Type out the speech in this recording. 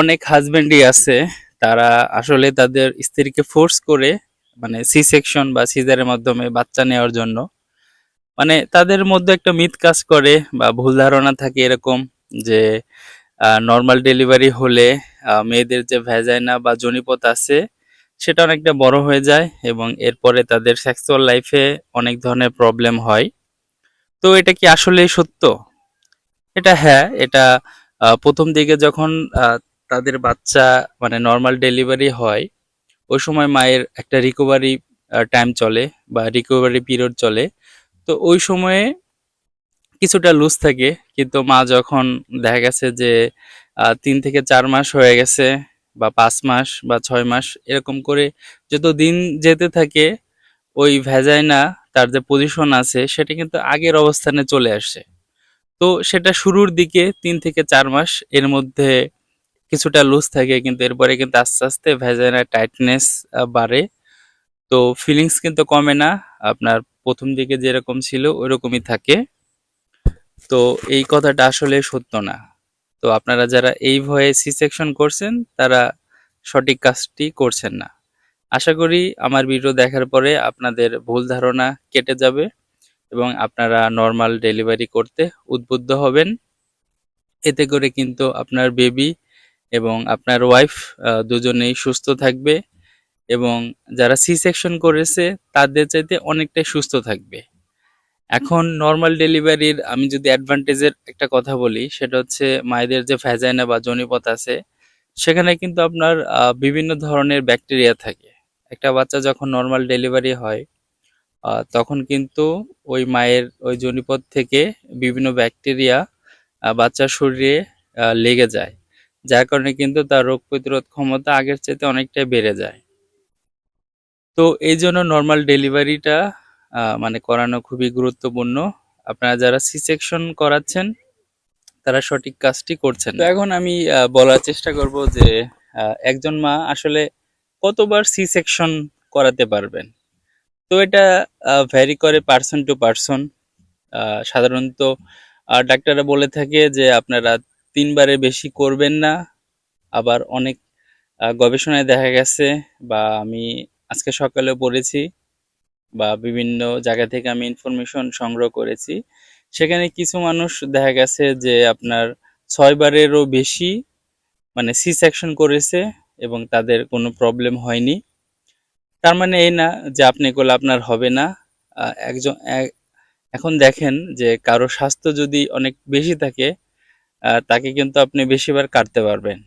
অনেক হাজবেন্ডই আছে। তারা আসলে তাদের স্ত্রীকে ফোর্স করে মানে সি সেকশন বা সিজারের মাধ্যমে বাচ্চা নেওয়ার জন্য। মানে তাদের মধ্যে একটা মিথ কাজ করে বা ভুল ধারণা থাকে এরকম যে নর্মাল ডেলিভারি হলে মেয়েদের যে ভ্যাজাইনা বা জনিপথ আছে, সেটা অনেকটা বড় হয়ে যায় এবং এরপরে তাদের সেক্সুয়াল লাইফে অনেক ধরনের প্রবলেম হয়। তো এটা কি আসলেই সত্য? এটা হ্যাঁ এটা প্রথম দিকে যখন তাদের বাচ্চা মানে নর্মাল ডেলিভারি হয়, ওই সময় মায়ের একটা রিকভারি টাইম চলে বা রিকভারি পিরিয়ড চলে। তো ওই সময়ে কিছুটা লুজ থাকে, কিন্তু মা যখন দেখা গেছে যে তিন থেকে চার মাস হয়ে গেছে বা পাঁচ মাস বা ছয় মাস এরকম করে যত দিন যেতে থাকে, ওই ভ্যাজাইনা তার যে পজিশন আছে, সেটা কিন্তু আগের অবস্থানে চলে আসে। তো সেটা শুরুর দিকে তিন থেকে চার মাস এর মধ্যে কিছুটা লুজ থাকে কিন্তু এরপরে কিন্তু আস্তে আস্তে ভ্যাজাইনার টাইটনেস বাড়ে। তো ফিলিংস কিন্তু কমে না, আপনার প্রথম দিকে যেরকম ছিল ওইরকমই থাকে। তো এই কথাটা আসলে সত্য না। তো আপনারা যারা এই ভয়ে সি সেকশন করছেন, তারা সঠিক কাজটি করছেন না। আশা করি আমার ভিডিও দেখার পরে আপনাদের ভুল ধারণা কেটে যাবে। এবং আপনারা নর্মাল ডেলিভারি করতে উদ্বুদ্ধ হবেন। এতে করে কিন্তু আপনার বেবি এবং আপনার ওয়াইফ দুজনেই সুস্থ থাকবে এবং যারা সি সেকশন করেছে, তাদের চাইতে অনেকটাই সুস্থ থাকবে। এখন নর্মাল ডেলিভারির আমি যদি অ্যাডভান্টেজের একটা কথা বলি, সেটা হচ্ছে মায়েদের যে ভ্যাজাইনা বা জনিপথ আছে, সেখানে কিন্তু আপনার বিভিন্ন ধরনের ব্যাকটেরিয়া থাকে। একটা বাচ্চা যখন নর্মাল ডেলিভারি হয় তখন কিন্তু ওই মায়ের ওই জনিপথ থেকে বিভিন্ন ব্যাকটেরিয়া বাচ্চার শরীরে লেগে যায়। যার কারণে কিন্তু তার রোগ প্রতিরোধ ক্ষমতা আগের চাইতে অনেকটাই বেড়ে যায়। তো এই জন্য নর্মাল ডেলিভারিটা মানে করানো খুবই গুরুত্বপূর্ণ। আপনারা যারা সি সেকশন করাচ্ছেন, তারা সঠিক কাজটি করছেন তো এখন আমি বলার চেষ্টা করব যে একজন মা আসলে কতবার সি সেকশন করাতে পারবেন? তো এটা ভ্যারি করে পার্সন টু পার্সন সাধারণত ডাক্তাররা বলে থাকে যে আপনারা তিনবারের বেশি করবেন না। আবার অনেক গবেষণায় দেখা গেছে বা আমি আজকে সকালে পড়েছি বা বিভিন্ন জায়গা থেকে আমি ইনফরমেশন সংগ্রহ করেছি। সেখানে কিছু মানুষ দেখা গেছে যে আপনার ছয়বারেরও বেশি মানে সি সেকশন করেছে এবং তাদের কোনো প্রবলেম হয়নি। তার মানে এই না যে আপনি করলে আপনার হবে না। একজন এখন দেখেন যে কারও স্বাস্থ্য যদি অনেক বেশি থাকে তাকে কিন্তু আপনি বেশিবার কাটতে পারবেন।